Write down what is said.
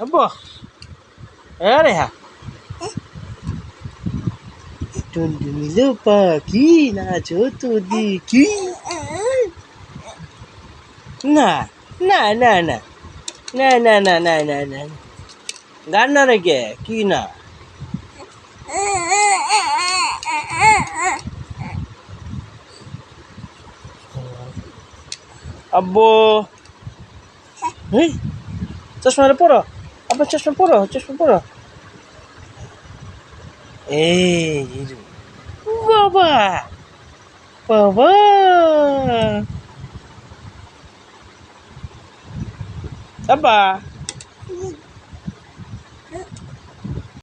আব্বা। আরে হ্যাঁ টুনটুনিলো পাখি নাচো তো দেখি না না না না। না না না না না না গান না রেখে কি? না? আব্বু। চশমাটা পরো। আব্বা চশমা পরো চশমা পরো এই এই যে। বাবা বাবা আব্বা